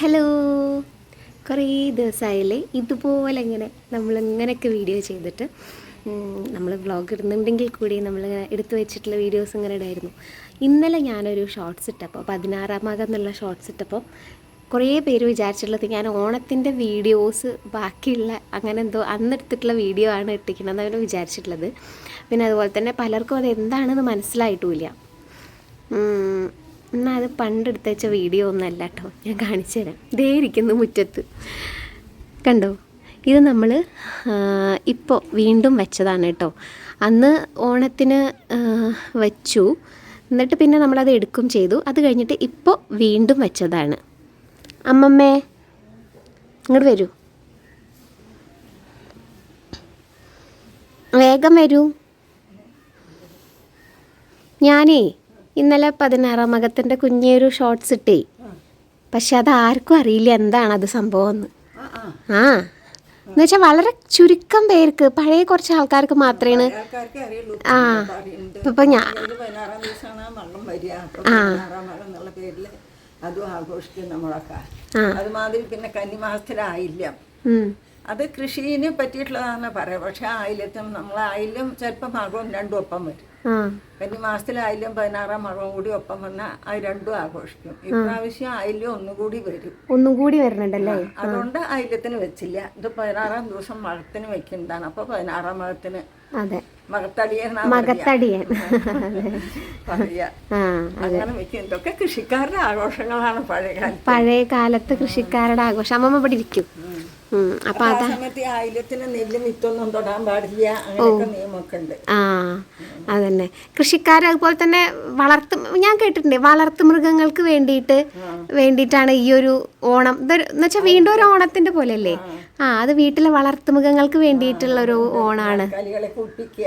Hello. കുറേ ദിവസമായില്ലേ ഇതുപോലെ ഇങ്ങനെ നമ്മളിങ്ങനെയൊക്കെ വീഡിയോ ചെയ്തിട്ട്. നമ്മൾ വ്ളോഗ് ഇടുന്നുണ്ടെങ്കിൽ കൂടി നമ്മൾ എടുത്തു വെച്ചിട്ടുള്ള വീഡിയോസ് ഇങ്ങനെ ഇടായിരുന്നു. ഇന്നലെ ഞാനൊരു ഷോർട്ട്സ് ഇട്ടപ്പോൾ പതിനാറാം ഭാഗം എന്നുള്ള ഷോർട്സ് ഇട്ടപ്പോൾ കുറേ പേര് വിചാരിച്ചിട്ടുള്ളത് ഞാൻ ഓണത്തിന്റെ വീഡിയോസ് ബാക്കിയുള്ള അങ്ങനെ എന്തോ അന്നെടുത്തിട്ടുള്ള വീഡിയോ ആണ് ഇട്ടിക്കണമെന്ന് അവർ വിചാരിച്ചിട്ടുള്ളത്. പിന്നെ അതുപോലെ തന്നെ പലർക്കും അത് എന്താണെന്ന് മനസ്സിലായിട്ടുമില്ല. എന്നാൽ അത് പണ്ടെടുത്ത് വെച്ച വീഡിയോ ഒന്നല്ല കേട്ടോ ഞാൻ കാണിച്ചു തരാം. ദേ ഇരിക്കുന്നു മുറ്റത്ത്. കണ്ടോ? ഇത് നമ്മൾ ഇപ്പോൾ വീണ്ടും വെച്ചതാണ് കേട്ടോ അന്ന് ഓണത്തിന് വെച്ചു. എന്നിട്ട് പിന്നെ നമ്മളത് എടുക്കും ചെയ്തു. അത് കഴിഞ്ഞിട്ട് ഇപ്പോൾ വീണ്ടും വെച്ചതാണ്. അമ്മമ്മേ ഇങ്ങോട്ട് വരൂ. വേഗം വരൂ. ഞാനേ ഇന്നലെ പതിനാറാം മകത്തിന്റെ കുഞ്ഞൊരു ഷോർട്സ് ഇട്ടേ. പക്ഷെ അത് ആർക്കും അറിയില്ല എന്താണ് അത് സംഭവം എന്ന് ആ. എന്ന് വെച്ചാൽ വളരെ ചുരുക്കം പേർക്ക് പഴയ കുറച്ച് ആൾക്കാർക്ക് മാത്രമാണ് ആ. ഇപ്പം ഞാൻ ആ അതും ആഘോഷിക്കും നമ്മളൊക്കെ. അതുമാതിരി പിന്നെ കന്നിമാസത്തിലായില്ല. അത് കൃഷിനെ പറ്റിയിട്ടുള്ളതാണ് പറയാം. പക്ഷെ ആയില്യത്തും നമ്മൾ ആയില്യം ചിലപ്പോൾ മകവും രണ്ടും ഒപ്പം വരും. പിന്നെ മാസത്തിൽ ആയിലും പതിനാറാം മകവും കൂടി ഒപ്പം വന്നാൽ അത് രണ്ടും ആഘോഷിക്കും. ഇപ്രാവശ്യം ആയില്യം ഒന്നുകൂടി വരും. ഒന്നുകൂടി വരുന്നുണ്ടല്ലേ അതുകൊണ്ട് ആയില്യത്തിന് വെച്ചില്ല. ഇത് പതിനാറാം ദിവസം മകത്തിന് വെക്കുന്നതാണ്. അപ്പൊ പതിനാറാം മകത്തിന് അതെ. മകത്തടിയൻ ഇതൊക്കെ കൃഷിക്കാരുടെ ആഘോഷങ്ങളാണ് പഴയ കാലത്ത്. പഴയ കാലത്ത് കൃഷിക്കാരുടെ ആഘോഷം. അമ്മമ്മ ഇവിടെ ഇരിക്കും. അപ്പൊ ആ സമയത്ത് ഈ ആയില്യത്തിന് നെല്ല് വിത്തൊന്നും തൊടാൻ പാടില്ല. അങ്ങനെയൊക്കെ നിയമമൊക്കെ ഉണ്ട്. ആ അതന്നെ. കൃഷിക്കാർ അതുപോലെ തന്നെ വളർത്തു ഞാൻ കേട്ടിട്ടുണ്ട്. വളർത്തു മൃഗങ്ങൾക്ക് വേണ്ടിയിട്ട് വേണ്ടിയിട്ടാണ് ഈ ഒരു ഓണം. ഇതൊരു എന്ന് വെച്ചാൽ വീണ്ടും ഒരു ഓണത്തിന്റെ പോലെയല്ലേ? ആ അത് വീട്ടിലെ വളർത്തുമൃഗങ്ങൾക്ക് വേണ്ടിയിട്ടുള്ള ഒരു ഓണാണ്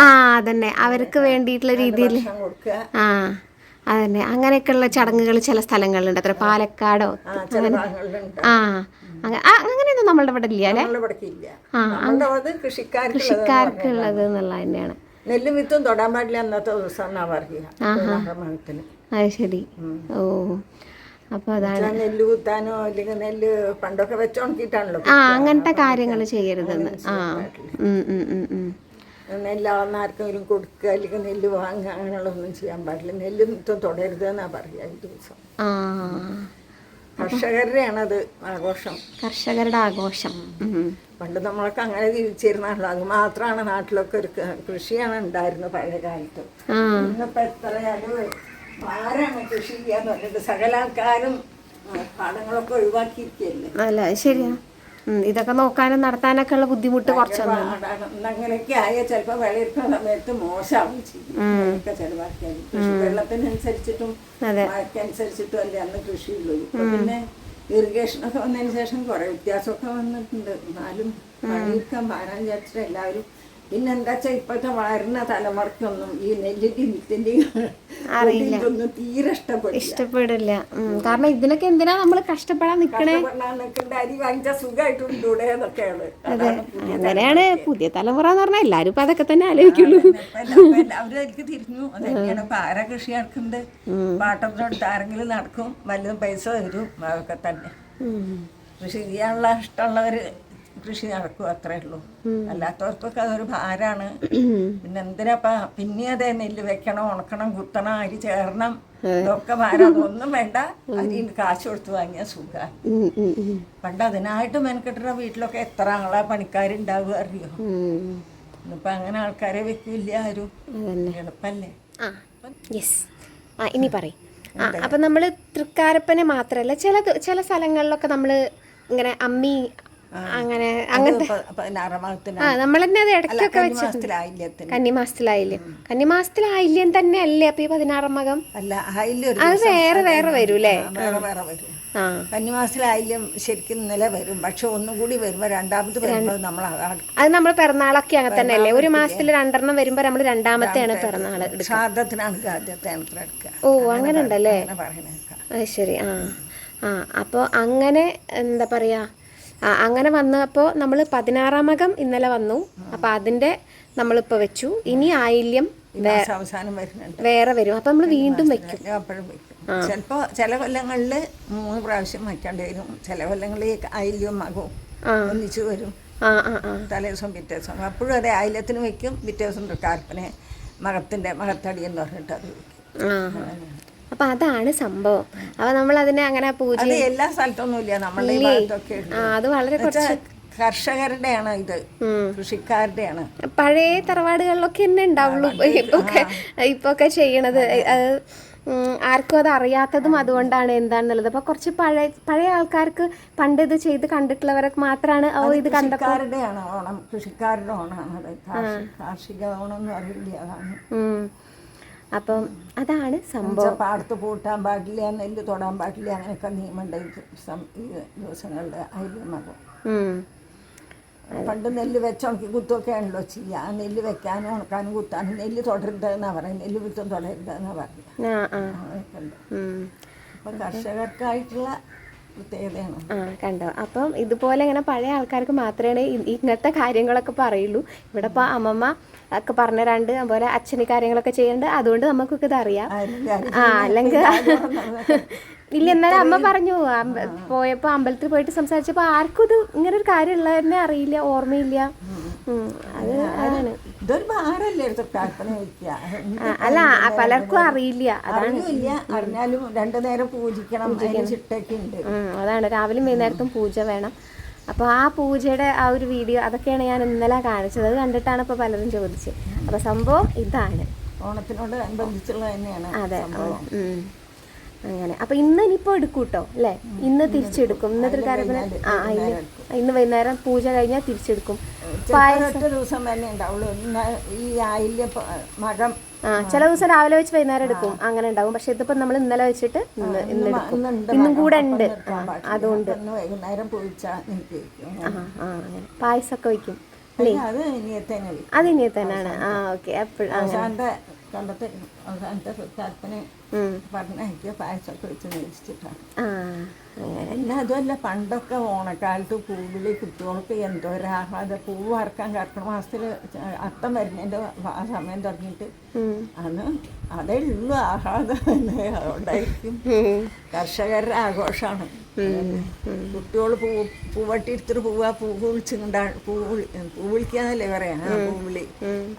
ആ അതന്നെ. അവർക്ക് വേണ്ടിയിട്ടുള്ള രീതിയിൽ ആ അതന്നെ. അങ്ങനെയൊക്കെയുള്ള ചടങ്ങുകൾ ചില സ്ഥലങ്ങളിലുണ്ട്. അത്ര പാലക്കാടോ ആ അങ്ങനെയൊന്നും നമ്മളുടെ ഇവിടെ ഇല്ല അല്ലേ? ആ, കൃഷിക്കാർക്കുള്ളത് എന്നുള്ളത് തന്നെയാണ്. നെല്ലും വിത്തും തൊടാൻ പാടില്ല അന്നത്തെ ദിവസം അത് ശരി. ഓ. അപ്പോൾ അതാണ്. നെല്ല് കുത്താനോ അല്ലെങ്കിൽ നെല്ല് പണ്ടൊക്കെ വെച്ചോണ്ടിട്ടാണല്ലോ ആ അങ്ങനത്തെ കാര്യങ്ങൾ ചെയ്യരുതെന്ന്. ആ. നെല്ലാവുന്ന ആർക്കെങ്കിലും കൊടുക്കുക അല്ലെങ്കിൽ നെല്ല് വാങ്ങുക അങ്ങനെയുള്ളതൊന്നും ചെയ്യാൻ പാടില്ല. നെല്ല് വിത്തും തൊടരുത് എന്നാ പറയുക ഈ ദിവസം. കർഷകരുടെയാണ് അത് ആഘോഷം. കർഷകരുടെ ആഘോഷം. പണ്ട് നമ്മളൊക്കെ അങ്ങനെ ജീവിച്ചിരുന്നാണല്ലോ. അത് മാത്രമാണ് നാട്ടിലൊക്കെ ഒരു കൃഷിയാണ് ഉണ്ടായിരുന്നത് പഴയ കാലത്ത് ഇന്നിപ്പോ എത്രയാലും ഭാരമാണ് കൃഷി ചെയ്യാന്ന് പറഞ്ഞിട്ട് സകല പാടങ്ങളൊക്കെ അല്ല ശരിയാ. ഇതൊക്കെ നോക്കാനും നടത്താനൊക്കെ ഉള്ള ബുദ്ധിമുട്ട് കുറച്ചൊന്നും അങ്ങനെയൊക്കെ ആയ ചിലപ്പോ വെള്ളയിരിക്കുന്ന സമയത്ത് മോശമാവും ചെലവാക്കിയാലും കൃഷി വെള്ളത്തിനനുസരിച്ചിട്ടും മഴക്കനുസരിച്ചിട്ടും അല്ലേ അന്ന് കൃഷിയുള്ളൂ. ഇപ്പൊ പിന്നെ ഇറിഗേഷൻ ഒക്കെ വന്നതിന് ശേഷം കുറെ വ്യത്യാസമൊക്കെ വന്നിട്ടുണ്ട്. എന്നാലും പണിയെടുക്കാൻ പാരാൻ വിചാരിച്ചിട്ട് എല്ലാവരും പിന്നെ എന്താ വെച്ചാൽ ഇപ്പോഴത്തെ വളരുന്ന തലമുറയ്ക്കൊന്നും ഈ നെല്ലിന്റെയും വിത്തിന്റെയും ഇതൊന്നും തീരെ ഇഷ്ടപ്പെടില്ല. ഇഷ്ടപ്പെടില്ല. കാരണം ഇതിനൊക്കെ എന്തിനാ നമ്മൾ കഷ്ടപ്പെടാൻ നിക്കണേ? അരി വാങ്ങിച്ച സുഖമായിട്ടുണ്ട് എന്നൊക്കെയാണ്. അങ്ങനെയാണ് പുതിയ തലമുറ എന്ന് പറഞ്ഞാൽ എല്ലാരും ഇപ്പൊ അതൊക്കെ തന്നെ ആലോചിക്കുള്ളൂ. അതിലേക്ക് തിരിഞ്ഞു. അതൊക്കെയാണ് ഇപ്പൊ ആരാ കൃഷി നടക്കുന്നത് പാട്ടത്തിനടുത്ത് ആരെങ്കിലും നടക്കും. വല്ലതും പൈസ തരും. അതൊക്കെ തന്നെ. കൃഷി ചെയ്യാനുള്ള ഇഷ്ടമുള്ളവര് കൃഷി നടക്കും അത്രേ ഉള്ളൂ. അല്ലാത്തവർക്കൊക്കെ അതൊരു ഭാരാണ് പിന്നെ എന്തിനാ പിന്നെ അതേ നെല്ല് വെക്കണം ഉണക്കണം കുത്തണം അരി ചേർണം ഇതൊക്കെ ഭാരം. അതൊന്നും വേണ്ട. അരി കാശ് കൊടുത്ത് വാങ്ങിയ സുഖ. പണ്ട് അതിനായിട്ട് മെനക്കെട്ടുന്ന വീട്ടിലൊക്കെ എത്ര ആളാ പണിക്കാരുണ്ടാവുക അറിയോ. ഇന്നിപ്പോ അങ്ങനെ ആൾക്കാരെ വെക്കില്ല ആരും. എളുപ്പല്ലേ? ആ ഇനി പറയും. ആ നമ്മൾ നമ്മൾ തൃക്കാരപ്പനെ മാത്രമല്ല ചില ചില സ്ഥലങ്ങളിലൊക്കെ നമ്മൾ ഇങ്ങനെ അമ്മി അങ്ങനെ അങ്ങനത്തെ നമ്മൾ തന്നെ അത് ഇടയ്ക്കൊക്കെ കന്നിമാസത്തിലായില്യം കന്നിമാസത്തിലായില്യം തന്നെ അല്ലേ അപ്പൊ ഈ പതിനാറാം മകം? അല്ല അത് വേറെ വേറെ വരും അല്ലേ ആ, വേറെ വേറെ വരും. ആ. കന്നിമാസത്തിലായില്യം ശരിക്കും ഇന്നലെ വരും. പക്ഷെ ഒന്നും കൂടി വരുമ്പോ രണ്ടാമത് വരുമ്പോൾ നമ്മൾ അത് നമ്മൾ പിറന്നാളൊക്കെ അങ്ങനെ തന്നെ അല്ലേ? ഒരു മാസത്തിൽ രണ്ടെണ്ണം വരുമ്പോ നമ്മൾ രണ്ടാമത്തെയാണ് പിറന്നാൾ ശ്രാദ്ധത്തിനാണ് ആദ്യത്തെ ഓ അങ്ങനെ ഉണ്ടല്ലേ അത് ശരി. ആ. ആ അപ്പോൾ അങ്ങനെ എന്താ പറയുക ആ അങ്ങനെ വന്നപ്പോൾ നമ്മൾ പതിനാറാം അകം ഇന്നലെ വന്നു. അപ്പോൾ അതിന്റെ നമ്മളിപ്പോൾ വെച്ചു. ഇനി ആയില്യം അവസാനം വരുന്നുണ്ട്. വേറെ വരും. അപ്പം നമ്മൾ വീണ്ടും വെക്കും. അപ്പോഴും വയ്ക്കും ചിലപ്പോ ചില കൊല്ലങ്ങളിൽ മൂന്ന് പ്രാവശ്യം വയ്ക്കേണ്ടി വരും. ചില കൊല്ലങ്ങളിൽ ആയില്യം മകവും ഒന്നിച്ചു വരും. ആ ആ ആ. തലേ ദിവസം പിറ്റേ ദിവസം. അപ്പോഴും അതെ ആയില്യത്തിന് വയ്ക്കും പിറ്റേ ദിവസം തൃക്കാർപ്പനെ മകത്തിന്റെ മകത്തടി എന്ന് പറഞ്ഞിട്ട് അത് വയ്ക്കും ആ. അപ്പൊ അതാണ് സംഭവം. അപ്പൊ നമ്മൾ അതിനെ അങ്ങനെ പൂജ എല്ലാ സ്ഥലത്തൊന്നും ഇല്ല? നമ്മളുടെ ആ അത് വളരെ കുറച്ച് കർഷകരുടെയാണ് ഇത്. കൃഷിക്കാരുടെയാണ്. പഴയ തറവാടുകളിലൊക്കെ തന്നെ ഉണ്ടാവുള്ളൂ. ഇപ്പൊക്കെ ഇപ്പൊക്കെ ചെയ്യണത്. അത്. ഉം, ആർക്കും അത് അറിയാത്തതും അതുകൊണ്ടാണ് എന്താണെന്നുള്ളത് അപ്പൊ കുറച്ച് പഴയ പഴയ ആൾക്കാർക്ക് പണ്ട് ഇത് ചെയ്ത് കണ്ടിട്ടുള്ളവരൊക്കെ മാത്രമാണ് ഓ ഇത് കണ്ട ഓണം. കൃഷിക്കാരുടെ ഓണമാണ് കാർഷിക ഓണം എന്ന് പറയില്ല. അപ്പം അതാണ് സംഭവം. പാടത്ത് പൂട്ടാൻ പാടില്ല നെല്ല് തൊടാൻ പാടില്ല അങ്ങനെയൊക്കെ നിയമമുണ്ട് ഈ ദിവസങ്ങളിൽ. പണ്ട് നെല്ല് വെച്ചുണക്കി കുത്തുമൊക്കെ ആണല്ലോ ചെയ്യുക. ആ നെല്ല് വെക്കാനും ഉണക്കാനും കുത്താനും നെല്ല് തുടരുതെന്നാ പറയുന്നത് നെല്ല് വിത്തം തുടരുതെന്നാ പറയുക. അപ്പം കർഷകർക്കായിട്ടുള്ള പ്രത്യേകതയാണ് ആ കണ്ടോ? അപ്പം ഇതുപോലെ ഇങ്ങനെ പഴയ ആൾക്കാർക്ക് മാത്രമേ ഇങ്ങനത്തെ കാര്യങ്ങളൊക്കെ പറയുള്ളൂ. ഇവിടെ ഇപ്പോൾ അമ്മമ്മ ഒക്കെ പറഞ്ഞു തരാണ്ട് അതുപോലെ അച്ഛന് കാര്യങ്ങളൊക്കെ ചെയ്യുന്നുണ്ട്. അതുകൊണ്ട് നമുക്കൊക്കെ ഇത് അറിയാം. ആ അല്ലെങ്കിൽ ഇല്ല എന്നാലും അമ്മ പറഞ്ഞു. പോയപ്പോ അമ്പലത്തിൽ പോയിട്ട് സംസാരിച്ചപ്പോ ആർക്കും ഇത് ഇങ്ങനെ ഒരു കാര്യം ഉള്ളതന്നെ അറിയില്ല ഓർമ്മയില്ല അത് അതാണ്. ഇതൊരു വയ്ക്കുക അല്ല പലർക്കും അറിയില്ല. അതാണ് അറിയില്ല. അറിഞ്ഞാലും രണ്ടു നേരം പൂജിക്കണം. ചിട്ടൊക്കെ ഉണ്ട്. അതാണ്. രാവിലെ വൈകുന്നേരത്തും പൂജ വേണം. അപ്പോൾ ആ പൂജയുടെ ആ ഒരു വീഡിയോ അതൊക്കെയാണ് ഞാൻ ഇന്നലെ കാണിച്ചത്. അത് കണ്ടിട്ടാണ് ഇപ്പോൾ പലരും ചോദിച്ചത്. അപ്പോൾ സംഭവം ഇതാണ്. ഓണത്തിനോട് അനുബന്ധിച്ചുള്ള തന്നെയാണ് അതെ. അങ്ങനെ. അപ്പൊ ഇന്ന് ഇനിയിപ്പോ എടുക്കും കേട്ടോ അല്ലെ ഇന്ന് തിരിച്ചെടുക്കും. ഇന്നത്തെ കാര്യം ആ ഇന്ന് വൈകുന്നേരം പൂജ കഴിഞ്ഞാൽ തിരിച്ചെടുക്കും. ദിവസം തന്നെ ഉണ്ടാവുള്ളൂ. ഈ ആയില്യ മഴം ആ ചില ദിവസം രാവിലെ വെച്ച് വൈകുന്നേരം എടുക്കും. അങ്ങനെ ഉണ്ടാവും. പക്ഷെ ഇതിപ്പോ നമ്മൾ ഇന്നലെ വെച്ചിട്ട് ഇന്ന് ഇന്ന് എടുക്കും. ഇന്നും. കൂടെ ഉണ്ട്. അതുകൊണ്ട്. വൈകുന്നേരം അങ്ങനെ. പായസമൊക്കെ അല്ല, അത് ഇനിയെ തന്നെയാണ് ആ ഓക്കെ. എപ്പോഴും കണ്ടത്തെ അവസാനത്തെ. പറഞ്ഞയക്കുക പായസമൊക്കെ വെച്ച് മേടിച്ചിട്ടാണ് അതുമല്ല പണ്ടൊക്കെ ഓണക്കാലത്ത് പൂവിൽ കുട്ടികൾക്ക് എന്തോ ഒരു ആഹ്ലാദ പൂവ് വറക്കാൻ കർക്കിടക മാസത്തിൽ അത്തം വരുന്നതിന്റെ ആ സമയം തുടങ്ങിയിട്ട് ഉം. അന്ന് അതേ ഉള്ളൂ ആഹ്ലാദം തന്നെ. അതുകൊണ്ടായിരിക്കും കർഷകരുടെ ആഘോഷമാണ്. കുട്ടികൾ പൂ പൂവട്ടി എടുത്തിട്ട് പോവുക പൂ വിളിച്ചുകൊണ്ടാ പൂ പൂ വിളിക്കാന്നല്ലേ പറയാ പൂവിളി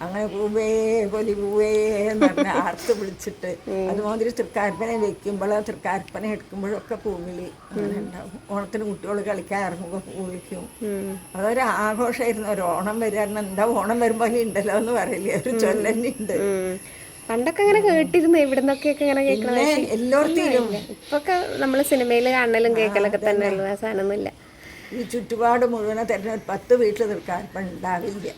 അങ്ങനെ പൂവേ കൊലി പൂവേ എന്ന് പറഞ്ഞ ആർത്ത് വിളിച്ചിട്ട് അതുമാതിരി തൃക്കാർപ്പന വെക്കുമ്പോൾ തൃക്കാർപ്പന എടുക്കുമ്പോഴൊക്കെ പൂവിളി അങ്ങനെ ഉണ്ടാവും. ഓണത്തിന് കുട്ടികൾ കളിക്കാൻ ഇറങ്ങുമ്പോൾ പൂ വിളിക്കും. അതൊരു ആഘോഷമായിരുന്നു ഒരു ഓണം വരാറുണ്ട് എന്താ ഓണം വരുമ്പോൾ ഉണ്ടല്ലോ എന്ന് പറയില്ലേ? ഒരു ചൊല്ലന്നെ ഉണ്ട്. പണ്ടൊക്കെ ഇങ്ങനെ കേട്ടിരുന്നു എവിടുന്നൊക്കെയൊക്കെ ഇങ്ങനെ കേൾക്കണം എല്ലായിടത്തും ഇപ്പൊക്കെ നമ്മൾ സിനിമയിൽ കാണലും കേൾക്കലൊക്കെ തന്നെ ഉള്ളൂ സാധനമൊന്നുമില്ല. ഈ ചുറ്റുപാട് മുഴുവനെ തന്നെ പത്ത് വീട്ടിൽ നിൽക്കാൻ ഉണ്ടാവില്ല.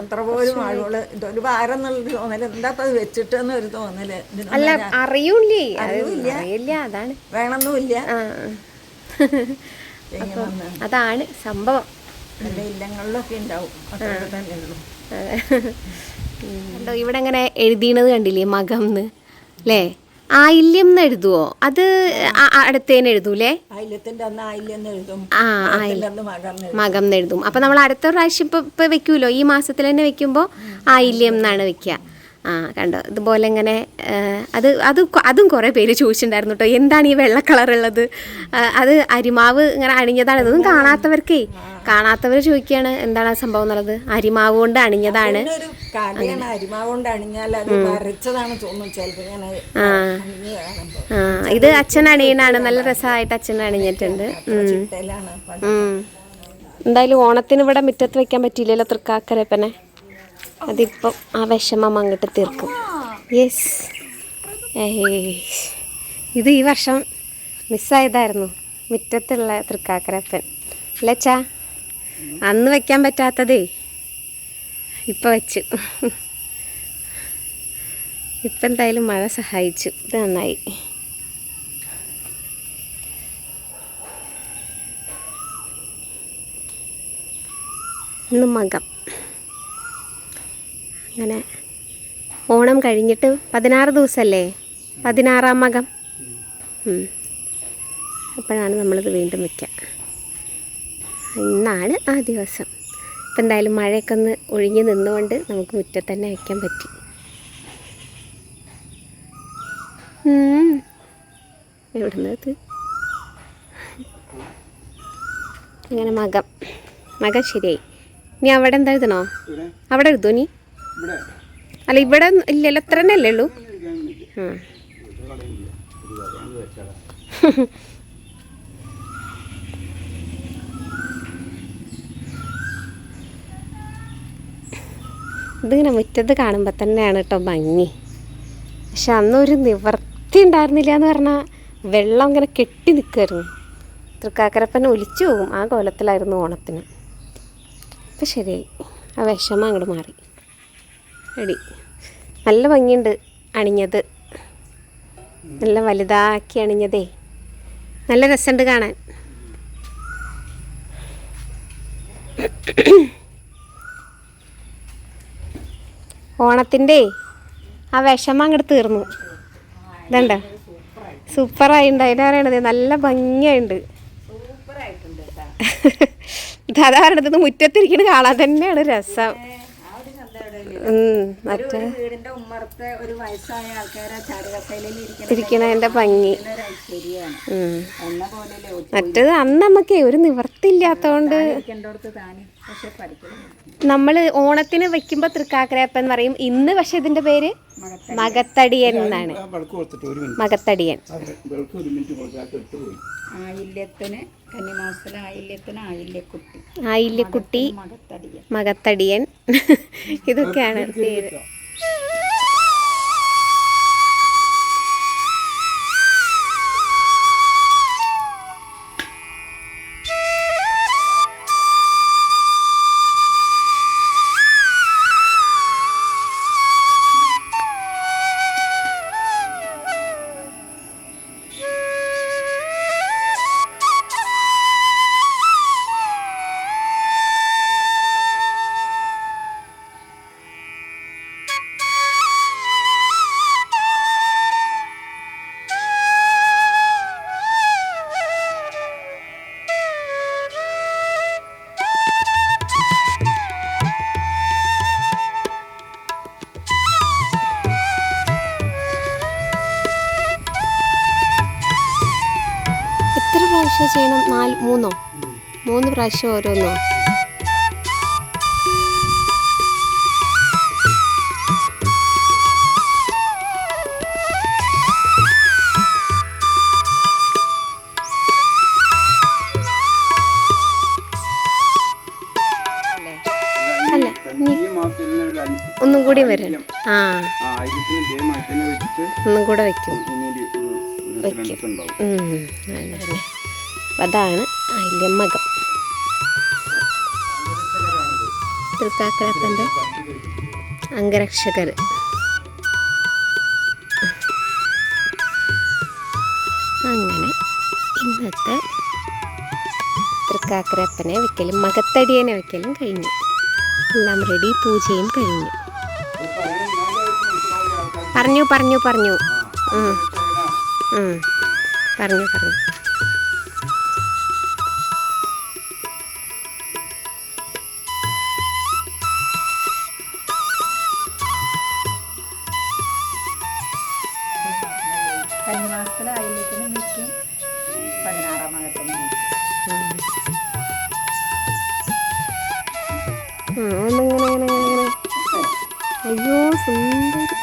അത്ര പോലും ആളുകൾ ഇതൊരു ഭാരം എന്നുള്ളൊരു തോന്നൽ എന്താ അത് വെച്ചിട്ടെന്ന് ഒരു തോന്നൽ? അല്ല അറിയൂലേ അറിയില്ല? അതാണ്. വേണമെന്നുമില്ല. അതാണ് സംഭവം. ഇല്ലങ്ങളിലൊക്കെ ഉണ്ടാവും. അത്ര തന്നെ ഉള്ളൂ. കണ്ടോ ഇവിടെ അങ്ങനെ എഴുതിയത് കണ്ടില്ലേ മകംന്ന്? അല്ലേ ആയില്യം എന്ന് എഴുതുവോ? അത് അടുത്തേന് എഴുതൂലേ? ആ മകം മകം എന്ന് എഴുതും. അപ്പൊ നമ്മൾ അടുത്ത പ്രാവശ്യം ഇപ്പൊ ഇപ്പൊ വെക്കൂലോ? ഈ മാസത്തിൽ തന്നെ വെക്കുമ്പോ ആയില്യം എന്നാണ് വെക്കുക ആ കണ്ടോ? ഇതുപോലെ ഇങ്ങനെ അത് അത് അതും കുറേ പേര് ചോദിച്ചിട്ടുണ്ടായിരുന്നു കേട്ടോ എന്താണ് ഈ വെള്ള കളറുള്ളത് അത് അരിമാവ് ഇങ്ങനെ അണിഞ്ഞതാണ്. ഇതൊന്നും കാണാത്തവർക്കേ കാണാത്തവർ ചോദിക്കുകയാണ് എന്താണ് ആ സംഭവം എന്നുള്ളത്? അരിമാവ് കൊണ്ട് അണിഞ്ഞതാണ്. ഇത് അച്ഛൻ അണിയണാണ്. നല്ല രസമായിട്ട് അച്ഛൻ അണിഞ്ഞിട്ടുണ്ട്. എന്തായാലും ഓണത്തിന് ഇവിടെ മുറ്റത്ത് വെക്കാൻ പറ്റിയില്ലല്ലോ തൃക്കാക്കരപ്പനെ? അതിപ്പം ആ വിഷമം അങ്ങോട്ട് തീർക്കും. യെസ് ഇത് ഈ വർഷം മിസ്സായതായിരുന്നു മുറ്റത്തുള്ള തൃക്കാക്കരപ്പൻ അല്ലച്ചാ അന്ന് വയ്ക്കാൻ പറ്റാത്തതേ. ഇപ്പം വെച്ചു. ഇപ്പം എന്തായാലും മഴ സഹായിച്ചു. ഇത് നന്നായി. ഇന്ന് മകം. അങ്ങനെ ഓണം കഴിഞ്ഞിട്ട് പതിനാറ് ദിവസമല്ലേ പതിനാറാം മകം. അപ്പോഴാണ് നമ്മളിത് വീണ്ടും വയ്ക്കുക ഇന്നാണ് ആ ദിവസം. ഇപ്പം എന്തായാലും മഴയൊക്കെ ഒന്ന് ഒഴിഞ്ഞ് നിന്നുകൊണ്ട് നമുക്ക് മുറ്റത്തന്നെ വയ്ക്കാൻ പറ്റി. എവിടുന്നത്? എവിടുന്ന് അങ്ങനെ മകം. മകം ശരിയായി. ഇനി അവിടെ എന്താ എഴുതണോ? അവിടെ എഴുതോ നീ അല്ല ഇവിടെ ഇല്ലല്ലോ എത്ര തന്നെ അല്ലേ ഉള്ളൂ ഇതിങ്ങനെ മുറ്റത്ത് കാണുമ്പോൾ തന്നെയാണ് കേട്ടോ ഭംഗി. പക്ഷെ അന്നൊരു നിവർത്തി ഉണ്ടായിരുന്നില്ല എന്ന് പറഞ്ഞാൽ വെള്ളം ഇങ്ങനെ കെട്ടി നിൽക്കുമായിരുന്നു തൃക്കാക്കരപ്പൻ ഒലിച്ചു പോകും ആ കോലത്തിലായിരുന്നു ഓണത്തിന്. അപ്പം ശരിയായി. ആ വിഷമം അങ്ങോട്ട് മാറി. എടി നല്ല ഭംഗിയുണ്ട് അണിഞ്ഞത്. നല്ല വലുതാക്കി അണിഞ്ഞതേ. നല്ല രസമുണ്ട് കാണാൻ. ഓണത്തിന്റെ ആ വിഷമം അങ്ങോട്ട് തീർന്നു. ഇതണ്ട. സൂപ്പറായിട്ടുണ്ട്. അതിനെ പറയണത് നല്ല ഭംഗിയായിട്ടുണ്ട്. ഇതാ പറയണത്. മുറ്റത്തിരിക്കണ കാണാൻ തന്നെയാണ് രസം ആ ഒരു ചന്തയുടെ ഉം, ഒരു മറ്റേ വീടിന്റെ ഉമ്മറത്തെ ഒരു വയസ്സായ ആൾക്കാരെ ഇരിക്കണതിന്റെ ഭംഗി. മറ്റേത് അന്ന് നമുക്ക് ഒരു പക്ഷെ പഠിക്കണം നമ്മൾ ഓണത്തിന് വെക്കുമ്പോൾ എന്ന് പറയും ഇന്ന് പക്ഷെ ഇതിന്റെ പേര് മകത്തെ മകത്തടിയൻ എന്നാണ്. മകത്തടിയൻ. ആയില്യക്കുട്ടി. മകത്തടിയൻ. ഇതൊക്കെയാണ് പേര്. നാല് മൂന്നോ? മൂന്ന് പ്രാവശ്യം ഓരോന്നോ? അല്ല, ഒന്നും കൂടി വരണം ആ. ഒന്നും കൂടെ വെക്കും. വെക്കും. ഒരു അതാണ് അയിലമ്മകം തൃക്കാക്കരപ്പന്റെ അംഗരക്ഷകർ അങ്ങനെ ഇന്നത്തെ തൃക്കാക്കരപ്പനെ വെക്കലും മകത്തടിയനെ വെക്കലും കഴിഞ്ഞു. എല്ലാം റെഡി പൂജയും കഴിഞ്ഞു. പറഞ്ഞു പറഞ്ഞു പറഞ്ഞു. പറഞ്ഞു പറഞ്ഞു. കന്നിമാസത്തിലെ ആയില്യത്തിന് നിൽക്കും പതിനാറാം മാസത്തിന് അയ്യോ സുന്ദരി.